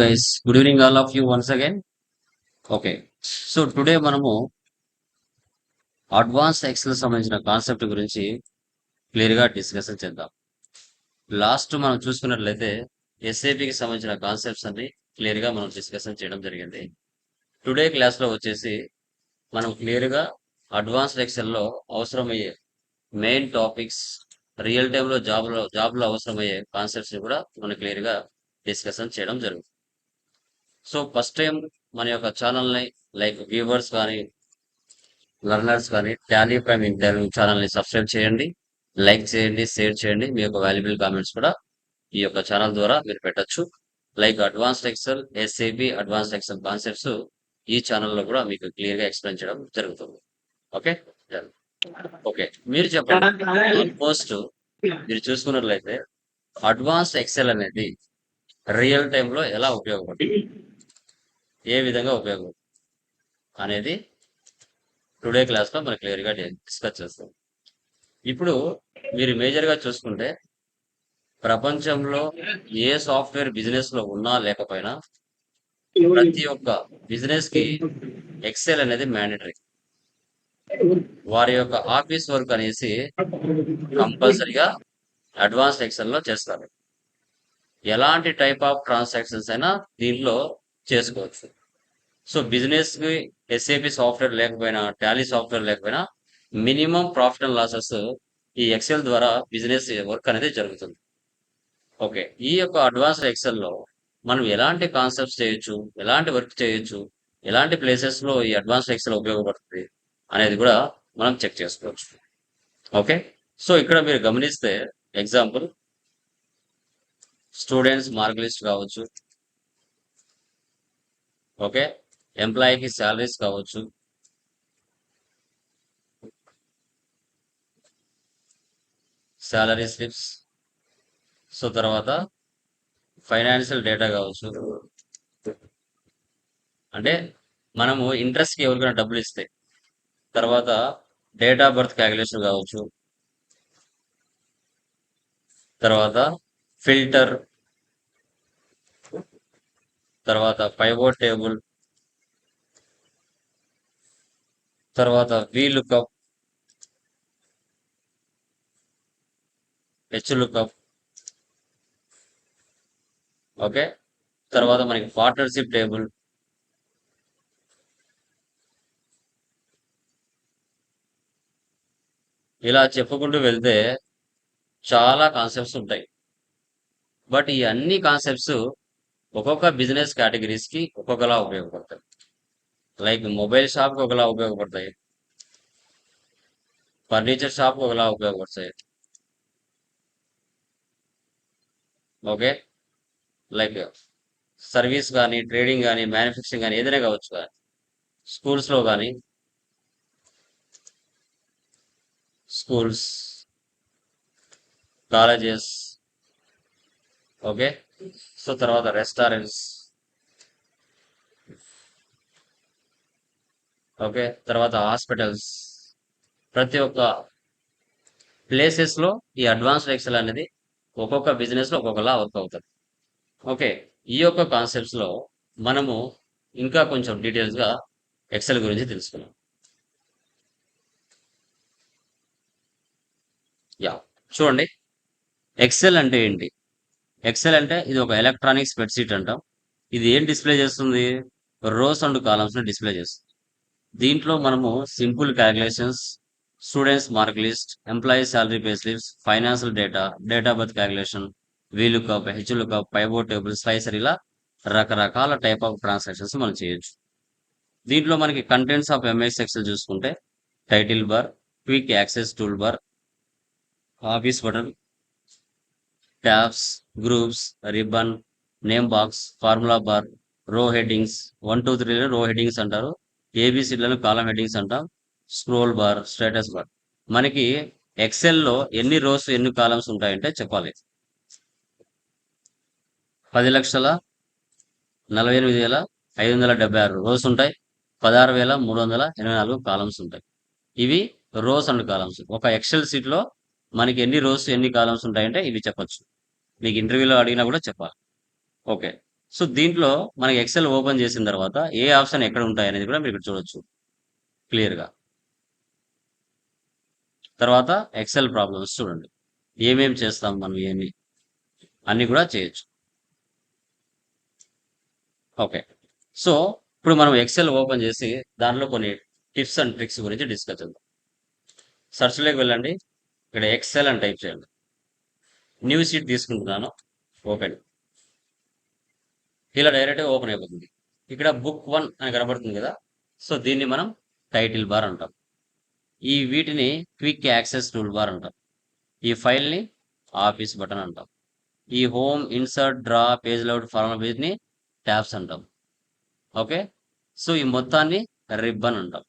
Guys good evening all of you once again okay so today మనము advance XL సంబంధించిన concept గురించి క్లియర్గా discussion చేద్దాం. లాస్ట్ మనం చూసుకున్నట్లయితే ఎస్ఏపికి సంబంధించిన కాన్సెప్ట్స్ అన్ని క్లియర్గా మనం డిస్కషన్ చేయడం జరిగింది. టుడే క్లాస్లో వచ్చేసి మనం క్లియర్గా అడ్వాన్స్డ్ ఎక్సెల్లో అవసరమయ్యే మెయిన్ టాపిక్స్ రియల్ టైమ్లో జాబ్లో జాబ్లో అవసరమయ్యే కాన్సెప్ట్స్ని కూడా మనం క్లియర్గా డిస్కషన్ చేయడం జరుగుతుంది. సో ఫస్ట్ టైం మన యొక్క ఛానల్ని లైక్ వ్యూవర్స్ కానీ లర్నర్స్ కానీ టాలీ ప్రైమ్ ఇంటర్వ్యూ ఛానల్ని సబ్స్క్రైబ్ చేయండి లైక్ చేయండి షేర్ చేయండి. మీ యొక్క వాల్యుబుల్ కామెంట్స్ కూడా ఈ యొక్క ఛానల్ ద్వారా మీరు పెట్టొచ్చు. Like advanced excel SAP advanced excel concepts ఈ ఛానల్లో కూడా మీకు క్లియర్గా ఎక్స్ప్లెయిన్ చేయడం జరుగుతుంది. ఓకే ఓకే మీరు చెప్పండి. ఆల్మోస్ట్ మీరు చూసుకున్నట్లయితే అడ్వాన్స్డ్ ఎక్సెల్ అనేది రియల్ టైంలో ఎలా ఉపయోగపడుతుంది? ఏ విధంగా ఉపయోగం అనేది టుడే క్లాస్లో మనం క్లియర్గా డిస్కస్ చేస్తాం. ఇప్పుడు మీరు మేజర్గా చూసుకుంటే ప్రపంచంలో ఏ సాఫ్ట్వేర్ బిజినెస్లో ఉన్నా లేకపోయినా ప్రతి ఒక్క బిజినెస్కి ఎక్సెల్ అనేది మ్యాండటరీ. వారి యొక్క ఆఫీస్ వర్క్ అనేసి కంపల్సరిగా అడ్వాన్స్ ఎక్సెల్లో చేస్తారు. ఎలాంటి టైప్ ఆఫ్ ట్రాన్సాక్షన్స్ అయినా దీంట్లో చేసుకోవచ్చు. సో బిజినెస్కి ఎస్ఏపి సాఫ్ట్వేర్ లేకపోయినా టాలీ సాఫ్ట్వేర్ లేకపోయినా మినిమం ప్రాఫిట్ అండ్ లాసెస్ ఈ ఎక్సెల్ ద్వారా బిజినెస్ వర్క్ అనేది జరుగుతుంది. ఓకే. ఈ యొక్క అడ్వాన్స్డ్ ఎక్సెల్లో మనం ఎలాంటి కాన్సెప్ట్స్ చేయొచ్చు ఎలాంటి వర్క్ చేయొచ్చు ఎలాంటి ప్లేసెస్లో ఈ అడ్వాన్స్డ్ ఎక్సెల్ ఉపయోగపడుతుంది అనేది కూడా మనం చెక్ చేసుకోవచ్చు. ఓకే. సో ఇక్కడ మీరు గమనిస్తే ఎగ్జాంపుల్ స్టూడెంట్స్ మార్క్ లిస్ట్ కావచ్చు ఓకే? ఎంప్లాయీకి శాలరీస్ కావచ్చు. శాలరీ స్లిప్స్ సో తర్వాత ఫైనాన్షియల్ డేటా కావచ్చు. అంటే మనము ఇంట్రెస్ట్కి ఎవరికైనా డబ్బులు ఇస్తే తర్వాత డేట్ ఆఫ్ బర్త్ క్యాలిక్యులేషన్ కావచ్చు. తర్వాత ఫిల్టర్ తర్వాత పైవోట్ టేబుల్ తర్వాత వి హెచ్లుకప్ హెచ్ ఓకే? తర్వాత మనకి పార్ట్నర్షిప్ టేబుల్. ఇలా చెప్పుకుంటూ వెళ్తే చాలా కాన్సెప్ట్స్ ఉంటాయి. బట్ ఈ అన్ని కాన్సెప్ట్స్ ఒక్కొక్క బిజినెస్ కేటగిరీస్కి ఒక్కొక్కలా ఉపయోగపడతాయి. లైక్ మొబైల్ షాప్కి ఒకలా ఉపయోగపడతాయి. ఫర్నిచర్ షాప్కి ఒకలా ఉపయోగపడతాయి. ఓకే లైక్ సర్వీస్ కానీ ట్రేడింగ్ కానీ మ్యానుఫ్యాక్చరింగ్ కానీ ఏదైనా కావచ్చు కానీ స్కూల్స్లో కానీ స్కూల్స్ కాలేజెస్ ఓకే సో తర్వాత రెస్టారెంట్స్. ఓకే తర్వాత హాస్పిటల్స్. ప్రతి ఒక్క ప్లేసెస్లో ఈ అడ్వాన్స్డ్ ఎక్సెల్ అనేది ఒక్కొక్క బిజినెస్లో ఒక్కొక్కలా వర్క్ అవుతుంది. ఓకే ఈ యొక్క కాన్సెప్ట్స్లో మనము ఇంకా కొంచెం డీటెయిల్స్గా ఎక్సెల్ గురించి తెలుసుకున్నాం యా చూడండి. ఎక్సెల్ అంటే ఏంటి? ఎక్సెల్ అంటే ఇది ఒక ఎలక్ట్రానిక్ స్ప్రెడ్షీట్ అంటాం. ఇది ఏం డిస్ప్లే చేస్తుంది? రోస్ అండ్ కాలమ్స్ని డిస్ప్లే చేస్తుంది. దీంట్లో మనము simple calculations students mark list employee salary pay slips financial data data birth calculation VLOOKUP HLOOKUP pivot table slicer ఇలా రకరకాల టైప్ ఆఫ్ ట్రాన్సాక్షన్స్ మనం చేయొచ్చు. దీంట్లో మనకి కంటెంట్స్ ఆఫ్ ఎంఎస్ ఎక్సెల్ చూసుకుంటే title bar quick access tool bar office button tabs groups ribbon name box formula bar row headings one two three row headings అంటారు. ఏబిసిడ్లను column headings అంటాం. Scroll bar status bar మనకి ఎక్సెల్లో ఎన్ని rose ఎన్ని columns ఉంటాయంటే చెప్పాలి. పది లక్షల నలభై ఎనిమిది వేల ఐదు వందల డెబ్బై ఆరు రోస్ ఉంటాయి. పదహారు వేల మూడు వందల ఎనభై నాలుగు కాలమ్స్ ఉంటాయి. ఇవి రోస్ అండ్ కాలమ్స్ ఒక ఎక్సెల్ షీట్లో మనకి ఎన్ని రోస్ ఎన్ని కాలమ్స్ ఉంటాయంటే ఇవి చెప్పొచ్చు. మీకు ఇంటర్వ్యూలో అడిగినా కూడా చెప్పాలి. ఓకే. సో దీంట్లో మనకి ఎక్సెల్ ఓపెన్ చేసిన తర్వాత ఏ ఆప్షన్ ఎక్కడ ఉంటాయి అనేది కూడా మీరు చూడొచ్చు. క్లియర్గా. తర్వాత ఎక్సెల్ ప్రాబ్లమ్స్ చూడండి. ఏమేమి చేస్తాం మనం ఏమి? అన్నీ కూడా చేయొచ్చు. ఓకే. సో ఇప్పుడు మనం ఎక్సెల్ ఓపెన్ చేసి దానిలో కొన్ని టిప్స్ అండ్ ట్రిక్స్ గురించి డిస్కస్ చేద్దాం. సర్చ్లోకి వెళ్ళండి. ఇక్కడ ఎక్సెల్ అని టైప్ చేయండి. న్యూ షీట్ తీసుకుంటున్నాను. ఓపెన్. ఇలా డైరెక్ట్గా ఓపెన్ అయిపోతుంది. ఇక్కడ బుక్ వన్ అని కనబడుతుంది కదా. సో దీన్ని మనం టైటిల్ బార్ అంటాం. ఈ వీటిని క్విక్ యాక్సెస్ టూల్ బార్ అంటాం. ఈ ఫైల్ని ఆఫీస్ బటన్ అంటాం. ఈ home insert draw page layout formulas పేజ్ని tabs అంటాం. ఓకే? సో ఈ మొత్తాన్ని రిబ్బన్ అంటాం.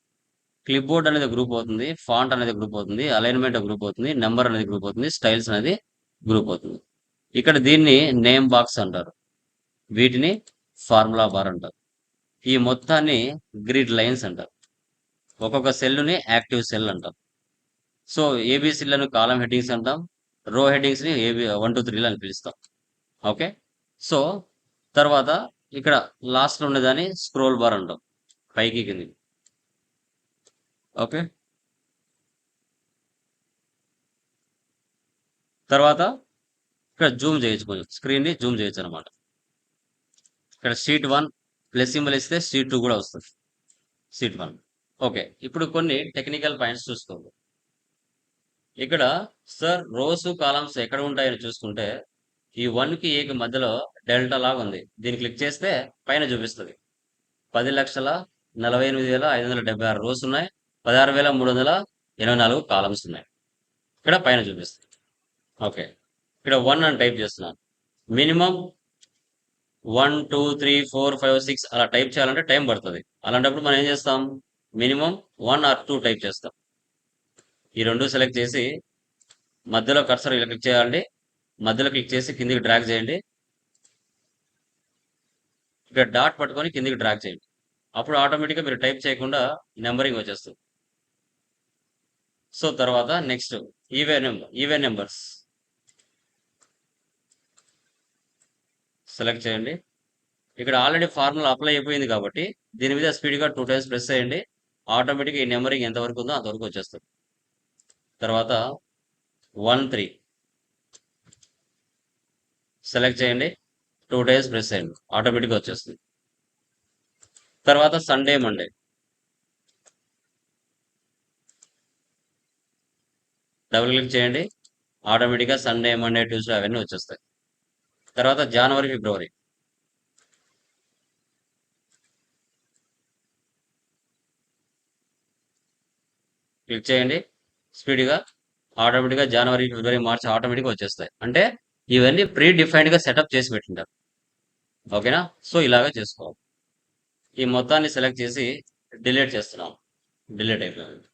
క్లిప్ బోర్డ్ అనేది గ్రూప్ అవుతుంది ఫాంట్ అనేది గ్రూప్ అవుతుంది అలైన్మెంట్ గ్రూప్ అవుతుంది నెంబర్ అనేది గ్రూప్ అవుతుంది స్టైల్స్ అనేది గ్రూప్ అవుతుంది. ఇక్కడ దీన్ని నేమ్ బాక్స్ అంటారు. వీటిని ఫార్ములా బార్ అంటారు. ఈ మొత్తాన్ని గ్రిడ్ లైన్స్ అంటారు. ఒక్కొక్క సెల్ని యాక్టివ్ సెల్ అంటాం సో ఏబిసిలను కాలం హెడ్డింగ్స్ అంటాం. రో హెడ్డింగ్స్ని ఏబి వన్ టూ త్రీలు అని పిలుస్తాం. ఓకే సో తర్వాత ఇక్కడ లాస్ట్లో ఉండేదాన్ని స్క్రోల్ బార్ అంటాం. పైకి కింది ఓకే తర్వాత ఇక్కడ జూమ్ చేయొచ్చు కొంచెం. స్క్రీన్ని జూమ్ చేయొచ్చు అనమాట ఇక్కడ షీట్ వన్ ప్లస్ సింబల్ ఇస్తే షీట్ టూ కూడా వస్తుంది. Sheet one. ఓకే. ఇప్పుడు కొన్ని టెక్నికల్ పాయింట్స్ చూసుకోండి. ఇక్కడ సార్ రోస్ కాలమ్స్ ఎక్కడ ఉంటాయని చూసుకుంటే ఈ వన్కి ఏకి మధ్యలో డెల్టా లాగా ఉంది. దీన్ని క్లిక్ చేస్తే పైన చూపిస్తుంది. పది లక్షల నలభై ఎనిమిది వేల ఐదు వందల డెబ్బై ఆరు రోస్ ఉన్నాయి. పదహారు వేల మూడు వందల ఎనభై నాలుగు కాలమ్స్ ఉన్నాయి. ఇక్కడ పైన చూపిస్తుంది. ఓకే. ఇక్కడ వన్ అని టైప్ చేస్తున్నాను. Minimum one two three four five six అలా టైప్ చేయాలంటే టైం పడుతుంది. అలాంటప్పుడు మనం ఏం చేస్తాం? Minimum one or two type చేస్తాం. ఈ రెండు సెలెక్ట్ చేసి మధ్యలో కర్సర్ ఇలా క్లిక్ చేయాలండి. మధ్యలో క్లిక్ చేసి కిందికి డ్రాగ్ చేయండి. ఇక్కడ డాట్ పట్టుకొని కిందికి డ్రాగ్ చేయండి. అప్పుడు ఆటోమేటిక్గా మీరు టైప్ చేయకుండా నెంబరింగ్ వచ్చేస్తుంది. సో తర్వాత next even number even numbers select చేయండి. ఇక్కడ ఆల్రెడీ ఫార్ములా అప్లై అయిపోయింది కాబట్టి దీని మీద స్పీడ్గా టూ టైమ్స్ ప్రెస్ చేయండి. ఆటోమేటిక్గా ఈ నెంబరింగ్ ఎంతవరకు ఉందో అంతవరకు వచ్చేస్తుంది. తర్వాత వన్ త్రీ సెలెక్ట్ చేయండి. టూ డేస్ ప్రెస్ చేయండి. ఆటోమేటిక్గా వచ్చేస్తుంది. తర్వాత సండే మండే డబుల్ క్లిక్ చేయండి. ఆటోమేటిక్గా సండే మండే ట్యూస్డే అవన్నీ వచ్చేస్తాయి. తర్వాత జనవరి ఫిబ్రవరి. క్లిక్ చేయండి. స్పీడ్గా ఆటోమేటిక్గా జనవరి ఫిబ్రవరి మార్చ్ ఆటోమేటిక్గా వచ్చేస్తాయి. అంటే ఇవన్నీ ప్రీ డిఫైన్డ్గా సెటప్ చేసి పెట్టింటారు. ఓకేనా? సో ఇలాగా చేసుకోవాలి. ఈ మొత్తాన్ని సెలెక్ట్ చేసి డిలీట్ చేస్తున్నాం. డిలీట్ అయిపోయింది.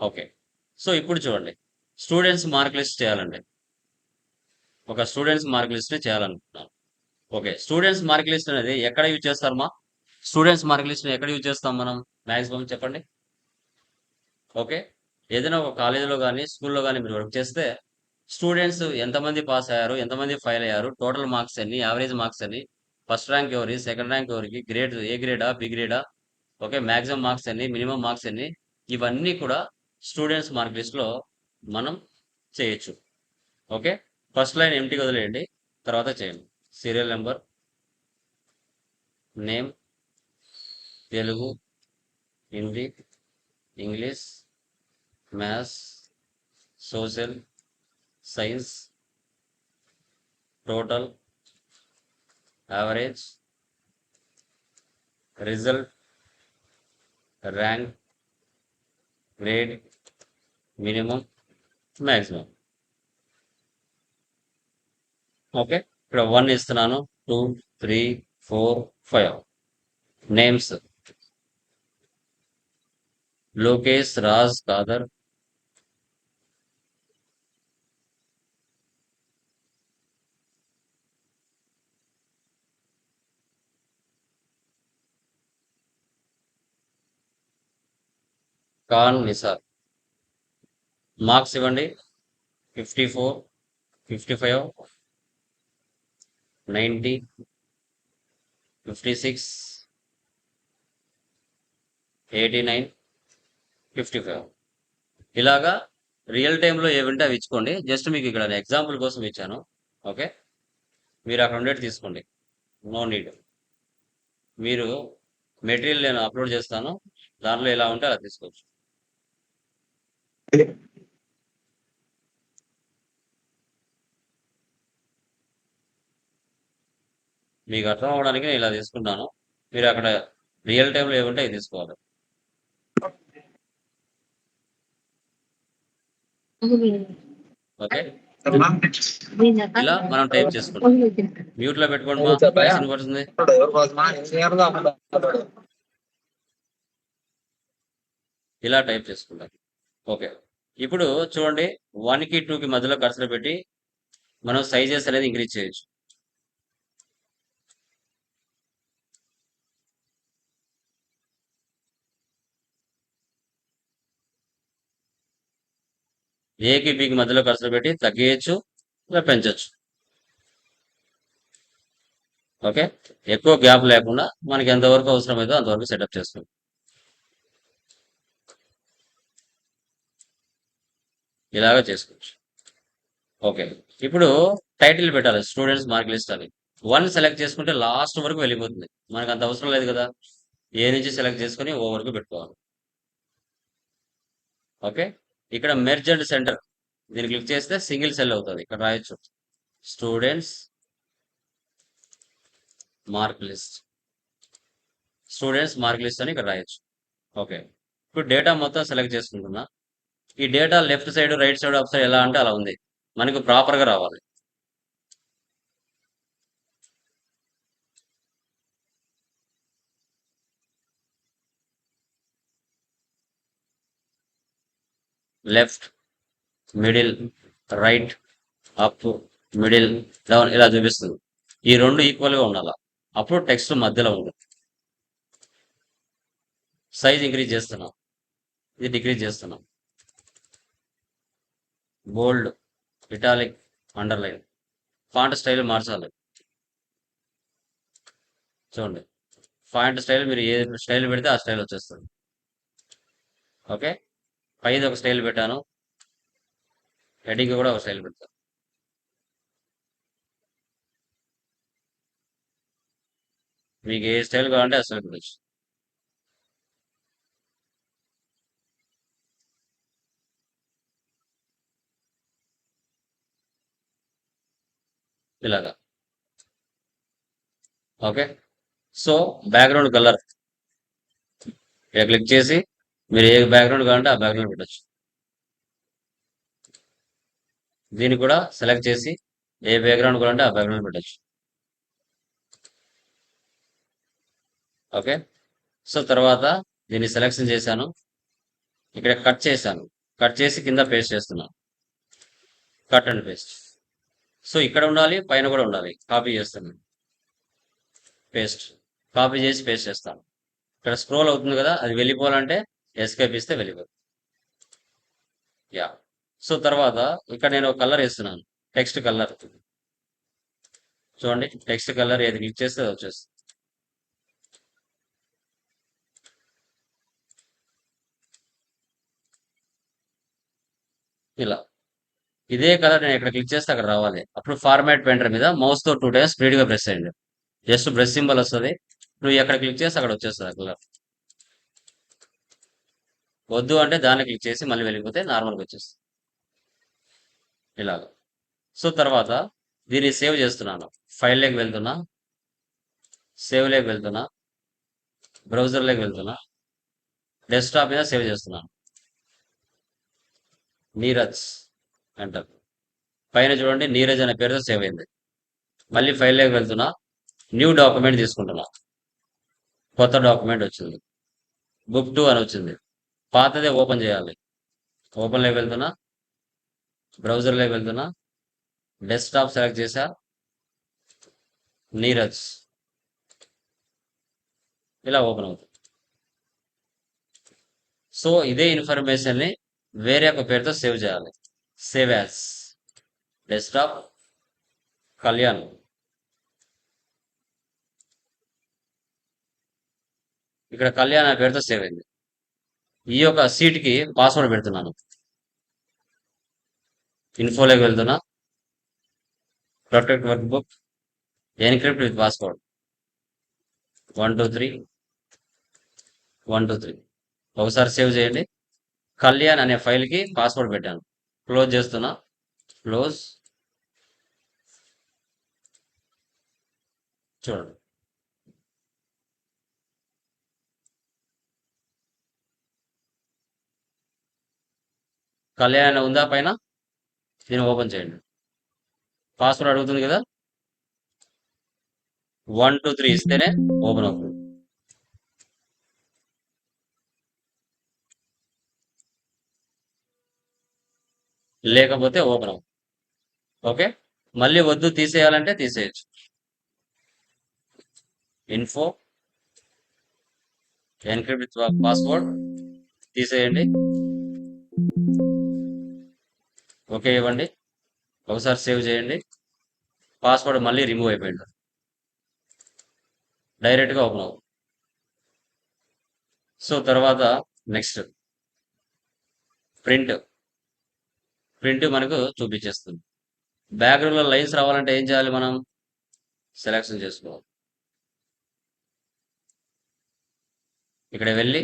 ఓకే. సో ఇప్పుడు చూడండి. స్టూడెంట్స్ మార్క్ లిస్ట్ చేయాలండి. ఒక స్టూడెంట్స్ మార్క్ లిస్ట్ని చేయాలనుకుంటున్నాను. ఓకే స్టూడెంట్స్ మార్క్ లిస్ట్ అనేది ఎక్కడ యూజ్ చేస్తారమ్మా స్టూడెంట్స్ మార్క్ లిస్ట్ని ఎక్కడ యూజ్ చేస్తాం మనం? మ్యాక్సిమం చెప్పండి. ఓకే ఏదైనా ఒక కాలేజీలో కానీ స్కూల్లో కానీ మీరు వర్క్ చేస్తే స్టూడెంట్స్ ఎంతమంది పాస్ అయ్యారు ఎంతమంది ఫెయిల్ అయ్యారు టోటల్ మార్క్స్ ఎన్ని యావరేజ్ మార్క్స్ ఎన్ని ఫస్ట్ ర్యాంక్ ఎవరి సెకండ్ ర్యాంక్ ఎవరికి గ్రేడ్ ఏ గ్రేడా బి గ్రేడా ఓకే మ్యాక్సిమం మార్క్స్ ఎన్ని మినిమం మార్క్స్ ఎన్ని ఇవన్నీ కూడా స్టూడెంట్స్ మార్క్ లిస్ట్లో మనం చేయొచ్చు. ఓకే ఫస్ట్ లైన్ ఎంటీ వదిలేయండి. తర్వాత చేయండి. Serial number name Telugu Hindi English maths social science total average result rank grade minimum maximum okay. ఇక్కడ వన్ ఇస్తున్నాను. Two three four five names Lokesh Raj Khadar Khan Nisar marks ఇవ్వండి. Fifty four fifty five ninety fifty six eighty nine fifty five. ఇలాగా real టైంలో ఏమంటే అవి ఇచ్చుకోండి. Just మీకు ఇక్కడ ఎగ్జాంపుల్ కోసం ఇచ్చాను. ఓకే? మీరు అక్కడ ఉండేది తీసుకోండి. No need. మీరు మెటీరియల్ నేను అప్లోడ్ చేస్తాను. దాంట్లో ఎలా ఉంటే అలా తీసుకోవచ్చు. మీకు అర్థం అవ్వడానికి నేను ఇలా తీసుకుంటాను. మీరు అక్కడ రియల్ టైంలో ఏముంటే అవి తీసుకోవాలి. ఓకే? ఇలా మనం టైప్ చేసుకుంటాం. మ్యూట్లో పెట్టుకోండి ఇలా టైప్ చేసుకుంటాం. ఓకే. ఇప్పుడు చూడండి వన్కి టూ కి మధ్యలో కర్సర్ పెట్టి మనం సైజెస్ అనేది ఇంక్రీజ్ చేయొచ్చు. ఏకి బికి మధ్యలో ఖర్చులు పెట్టి తగ్గించచ్చు ఇలా పెంచవచ్చు ఓకే? ఎక్కువ గ్యాప్ లేకుండా మనకి ఎంతవరకు అవసరమైతే అంతవరకు సెటప్ చేసుకోండి. ఇలాగ చేసుకోవచ్చు. ఓకే. ఇప్పుడు టైటిల్ పెట్టాలి స్టూడెంట్స్ మార్క్ లిస్ట్ అని. వన్ సెలెక్ట్ చేసుకుంటే లాస్ట్ వరకు వెళ్ళిపోతుంది. మనకు అంత అవసరం లేదు కదా. ఏ నుంచి సెలెక్ట్ చేసుకుని ఓ వరకు పెట్టుకోవాలి. ఓకే? ఇక్కడ మెర్జెంట్ సెంటర్ దీన్ని క్లిక్ చేస్తే సింగిల్ సెల్ అవుతుంది. ఇక్కడ రాయొచ్చు. Students mark list students mark list అని ఇక్కడ రాయొచ్చు. ఓకే ఇప్పుడు డేటా మొత్తం సెలెక్ట్ చేసుకుంటున్నా. ఈ data left side right side up side ఎలా అంటే అలా ఉంది. మనకు ప్రాపర్గా రావాలి. Left middle right up middle down ఇలా చూపిస్తుంది. ఈ రెండు ఈక్వల్గా ఉండాలి? అప్పుడు టెక్స్ట్ మధ్యలో ఉంటుంది సైజ్ ఇంక్రీజ్ చేస్తున్నాం. ఇది డిక్రీజ్ చేస్తున్నాం. Bold italic underline font style మార్చాలి. చూడండి. ఫాంట్ స్టైల్ మీరు ఏ స్టైల్ పెడితే ఆ స్టైల్ వచ్చేస్తుంది. ఓకే పైది ఒక స్టైల్ పెట్టాను. హెడ్డింగ్ కూడా ఒక స్టైల్ పెడతాను. మీకు ఏ స్టైల్ కావాలంటే ఆ స్టైల్ పెట్టచ్చు. ఇలాగా. ఓకే. So background colour. ఇక్కడ క్లిక్ చేసి మీరు ఏ బ్యాక్గ్రౌండ్ కావాలంటే ఆ బ్యాక్గ్రౌండ్ పెట్టచ్చు. దీన్ని కూడా సెలెక్ట్ చేసి ఏ బ్యాక్గ్రౌండ్ కావాలంటే ఆ బ్యాక్గ్రౌండ్ పెట్టచ్చు. ఓకే సో తర్వాత దీన్ని సెలెక్షన్ చేశాను. ఇక్కడ కట్ చేశాను. కట్ చేసి కింద పేస్ట్ చేస్తున్నాను. కట్ అండ్ పేస్ట్ సో ఇక్కడ ఉండాలి పైన కూడా ఉండాలి. కాపీ చేస్తాను. పేస్ట్ కాపీ చేసి పేస్ట్ చేస్తాను. ఇక్కడ స్క్రోల్ అవుతుంది కదా అది వెళ్ళిపోవాలంటే ఎస్కేప్ ఇస్తే వెళ్ళిపోతుంది యా సో తర్వాత ఇక్కడ నేను ఒక కలర్ వేస్తున్నాను. టెక్స్ట్ కలర్ చూడండి టెక్స్ట్ కలర్ ఏది క్లిక్ చేస్తే అది వచ్చేస్తుంది. ఇలా. ఇదే కలర్ నేను ఇక్కడ క్లిక్ చేస్తే అక్కడ రావాలి. అప్పుడు ఫార్మాట్ పెయింటర్ మీద మౌస్తో టూ టైమ్స్ స్పీడ్గా ప్రెస్ చేయండి. జస్ట్ బ్రష్ సింబల్ వస్తుంది. నువ్వు ఎక్కడ క్లిక్ చేస్తే అక్కడ వచ్చేస్తుంది కలర్ వద్దు అంటే దాన్ని క్లిక్ చేసి మళ్ళీ వెళ్ళిపోతే నార్మల్గా వచ్చేస్తుంది. ఇలాగ. సో తర్వాత దీన్ని సేవ్ చేస్తున్నాను. ఫైల్ లేకి వెళ్తున్నా. సేవ్ లేకి వెళ్తున్నా. బ్రౌజర్ లేకి వెళ్తున్నా. డెస్క్టాప్ మీద సేవ్ చేస్తున్నాను. నీరజ్ అంటారు పైన చూడండి నీరజ్ అనే పేరుతో సేవ్ అయింది. మళ్ళీ ఫైల్ లేకి వెళ్తున్నా. న్యూ డాక్యుమెంట్ తీసుకుంటున్నా. కొత్త డాక్యుమెంట్ వచ్చింది. బుక్ టూ అని వచ్చింది. పాతదే ఓపెన్ చేయాలి. ఓపెన్లోకి వెళ్తున్నా బ్రౌజర్లోకి వెళ్తున్నా డెస్క్టాప్ సెలెక్ట్ చేశా నీరజ్. ఇలా ఓపెన్ అవుతుంది. సో ఇదే ఇన్ఫర్మేషన్ని వేరే ఒక పేరుతో సేవ్ చేయాలి. Save as. డెస్క్టాప్ కళ్యాణ్. ఇక్కడ కళ్యాణ్ పేరుతో సేవ్ అయింది. ఈ యొక్క సీట్కి పాస్వర్డ్ పెడుతున్నాను. ఇన్ఫోలోకి వెళ్తున్నా. Protect workbook encrypt with password one two three one two three ఒకసారి సేవ్ చేయండి. కళ్యాణ్ అనే ఫైల్కి పాస్వర్డ్ పెట్టాను. క్లోజ్ చేస్తున్నా. క్లోజ్ చూడండి. కళ్యాణ్ ఉందా పైన? దీన్ని ఓపెన్ చేయండి. పాస్వర్డ్ అడుగుతుంది కదా? వన్ టూ త్రీ ఇస్తేనే ఓపెన్ అవుతుంది. లేకపోతే ఓపెన్ అవుతుంది. ఓకే? మళ్ళీ వద్దు తీసేయాలంటే తీసేయచ్చు. ఇన్ఫో ఎన్క్రిప్ట్ పాస్వర్డ్ తీసేయండి. ఓకే ఇవ్వండి. ఒకసారి సేవ్ చేయండి. పాస్వర్డ్ మళ్ళీ రిమూవ్ అయిపోయింది. డైరెక్ట్గా ఓపెన్ అవ్వు. సో తర్వాత నెక్స్ట్. ప్రింట్. ప్రింట్ మనకు చూపించేస్తుంది. బ్యాక్గ్రౌండ్లో లైన్స్ రావాలంటే ఏం చేయాలి మనం? సెలెక్షన్ చేసుకోవాలి. ఇక్కడ వెళ్ళి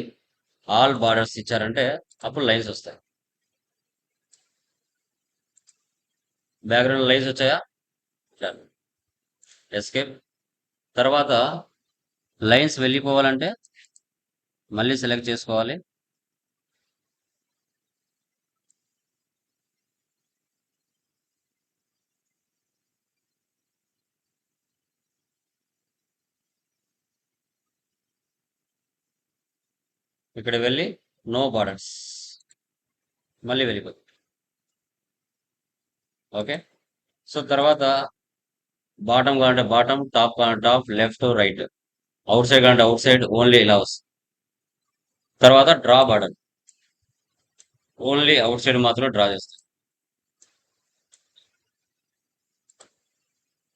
ఆల్ బార్డర్స్ ఇచ్చారంటే అప్పుడు లైన్స్ వస్తాయి. బ్యాక్గ్రౌండ్ లైన్స్ వచ్చాయా? ఎస్కేప్ తర్వాత లైన్స్ వెళ్ళిపోవాలంటే మళ్ళీ సెలెక్ట్ చేసుకోవాలి. ఇక్కడ వెళ్ళి నో బార్డర్స్ మళ్ళీ వెళ్ళిపోతుంది ఓకే? సో తర్వాత బాటమ్ కావాలంటే బాటమ్ టాప్ కావాలంటే top left right. Outside కావాలంటే అవుట్ సైడ్ ఓన్లీ ఇలా వస్తుంది. తర్వాత draw border only outside మాత్రం డ్రా చేస్తాం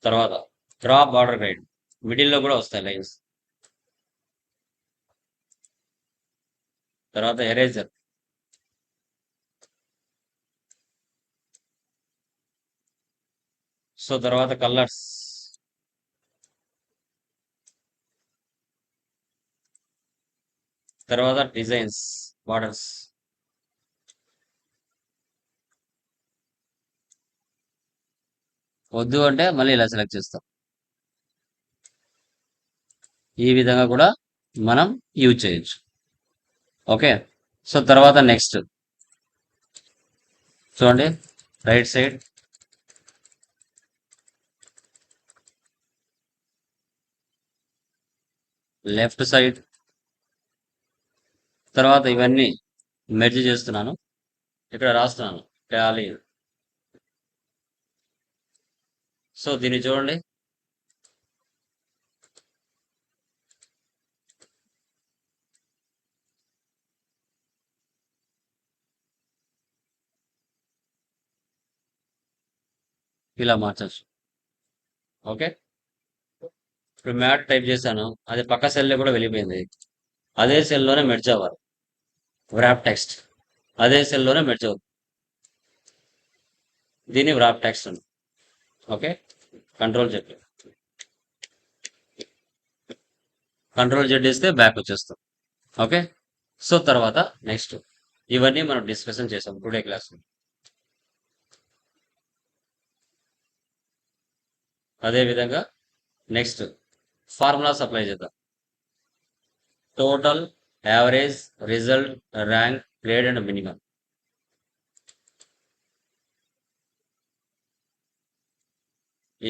తర్వాత డ్రా బార్డర్ గైడ్ మిడిల్లో కూడా వస్తాయి లైన్స్. తర్వాత ఎరేజర్. సో తర్వాత కలర్స్. తర్వాత డిజైన్స్ బార్డర్స్. వద్దు అంటే మళ్ళీ ఇలా సెలెక్ట్ చేస్తాం. ఈ విధంగా కూడా మనం యూజ్ చేయొచ్చు. ఓకే? సో తర్వాత నెక్స్ట్. చూడండి రైట్ సైడ్. లెఫ్ట్ సైడ్ తర్వాత ఇవన్నీ మెర్జ్ చేస్తున్నాను. ఇక్కడ రాస్తున్నాను. టాలీ సో దీన్ని చూడండి. ఇలా మార్చచ్చు. ఓకే? ఇప్పుడు మ్యాట్ టైప్ చేశాను అది పక్క సెల్లో కూడా వెళ్ళిపోయింది. అదే సెల్లోనే మెర్జ్ అవ్వాలి. వ్రాప్ టెక్స్ట్ అదే సెల్లోనే మెర్జ్ అవుతుంది దీన్ని వ్రాప్ టెక్స్ట్ అని okay? Control Z control Z ఇస్తే బ్యాక్ వచ్చేస్తాం ఓకే? సో తర్వాత నెక్స్ట్ ఇవన్నీ మనం డిస్కషన్ చేసాం టుడే క్లాస్ అదేవిధంగా నెక్స్ట్ ఫార్ములాస్ అప్లై చేద్దాం. Total average result rank grade and minimum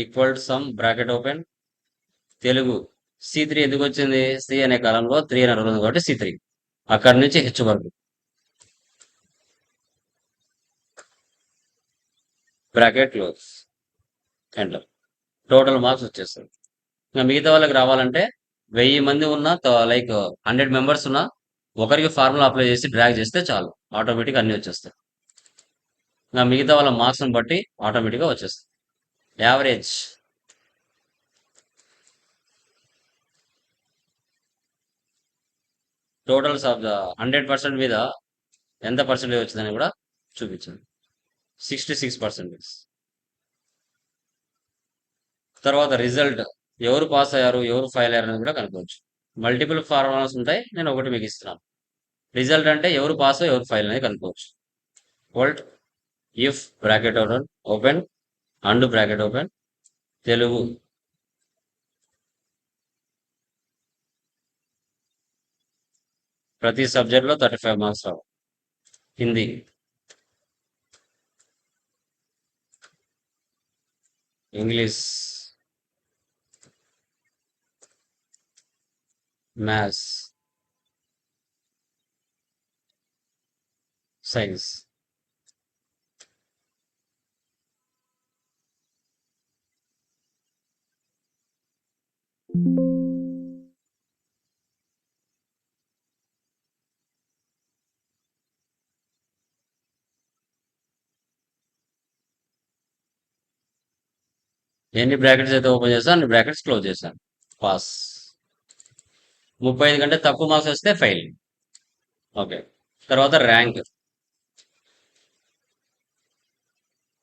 equal sum bracket open Telugu C three ఎందుకు వచ్చింది? సి అనే కాలంలో త్రీ అనే ఉంది కాబట్టి సి త్రీ అక్కడి నుంచి హెచ్ వరకు. Bracket close enter total marks వచ్చేస్తుంది ఇంకా మిగతా వాళ్ళకి రావాలంటే వెయ్యి మంది ఉన్న లైక్ హండ్రెడ్ మెంబర్స్ ఉన్న ఒకరికి ఫార్ములా అప్లై చేసి డ్రాగ్ చేస్తే చాలు. ఆటోమేటిక్గా అన్ని వచ్చేస్తాయి. ఇంకా మిగతా వాళ్ళ మార్క్స్ని బట్టి ఆటోమేటిక్గా వచ్చేస్తాయి. Average. Totals of the hundred percent మీద ఎంత పర్సెంటేజ్ వచ్చిందని కూడా చూపించండి. Sixty six percentage. తర్వాత రిజల్ట్. ఎవరు పాస్ అయ్యారు ఎవరు ఫైల్ అయ్యారు అని కూడా కనుక్కోవచ్చు. మల్టిపుల్ ఫార్ములాస్ ఉంటాయి నేను ఒకటి మీకు ఇస్తున్నాను. రిజల్ట్ అంటే ఎవరు పాస్ ఎవరు ఫైల్ అనేది కనుక్కోవచ్చు. Volt if bracket open open and bracket open Telugu. ప్రతి సబ్జెక్ట్లో థర్టీ ఫైవ్ మార్క్స్ రావు. హిందీ. ఇంగ్లీష్ మ్యాథ్స్ సైన్స్ ఎన్ని బ్రాకెట్స్ అయితే ఓపెన్ చేస్తాను అన్ని బ్రాకెట్స్ క్లోజ్ చేశాను పాస్ ముప్పై ఐదు కంటే తక్కువ మార్క్స్ వస్తే ఫెయిల్ ఓకే తర్వాత ర్యాంక్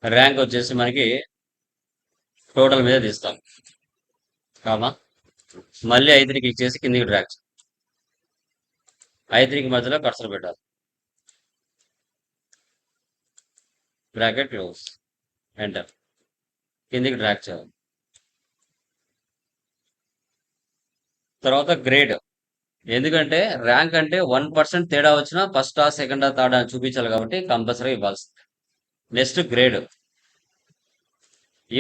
ర్యాంక్ వచ్చేసి మనకి టోటల్ మీద తీస్తాం. కామా? మళ్ళీ ఐదుకి ఇచ్చేసి కిందికి డ్రాక్ ఐదుకి మధ్యలో కర్సర్ పెట్టాలి. బ్రాకెట్ క్లోజ్ ఎంటర్ కిందికి డ్రాక్ చేయాలి. తర్వాత గ్రేడ్ ఎందుకంటే ర్యాంక్ అంటే వన్ పర్సెంట్ తేడా వచ్చినా ఫస్ట్ ఆ సెకండ్ ఆ థర్డ్ అని చూపించాలి కాబట్టి కంపల్సరీ ఇవ్వాల్సింది. Next grade.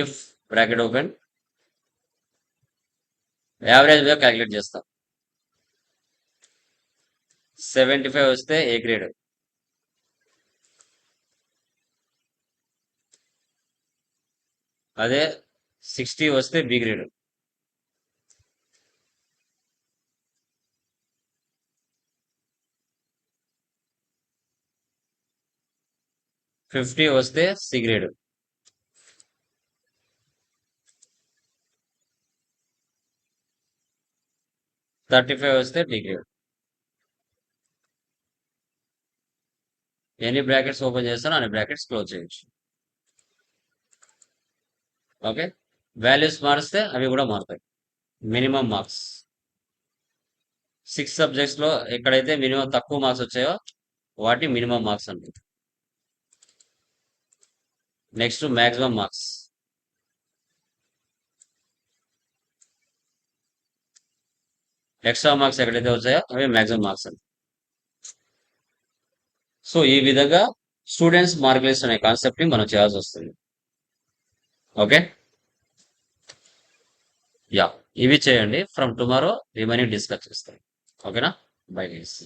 If bracket open average మీద క్యాలిక్యులేట్ చేస్తాం. సెవెంటీ ఫైవ్ వస్తే ఏ గ్రేడ్? అదే సిక్స్టీ వస్తే బి గ్రేడ్. ఫిఫ్టీ వస్తే సి గ్రేడ్. థర్టీ ఫైవ్ వస్తే డి గ్రేడ్. ఎన్ని బ్రాకెట్స్ ఓపెన్ చేస్తానో అన్ని బ్రాకెట్స్ క్లోజ్ చేయొచ్చు. ఓకే? వాల్యూస్ మారిస్తే అవి కూడా మారుతాయి. Minimum marks. సిక్స్ సబ్జెక్ట్స్లో ఎక్కడైతే మినిమం తక్కువ మార్క్స్ వచ్చాయో వాటి మినిమం మార్క్స్ అంటారు. Next maximum marks extra marks ఎక్కడైతే వచ్చాయో అవి మ్యాక్సిమం మార్క్స్ అండి. సో ఈ విధంగా స్టూడెంట్స్ మార్క్ లిస్ట్ అనే కాన్సెప్ట్ని మనం చేయాల్సి వస్తుంది. ఓకే యా ఇవి చేయండి. ఫ్రమ్ టుమారో రిమైనింగ్ డిస్కస్ చేస్తాం. ఓకేనా బై గైస్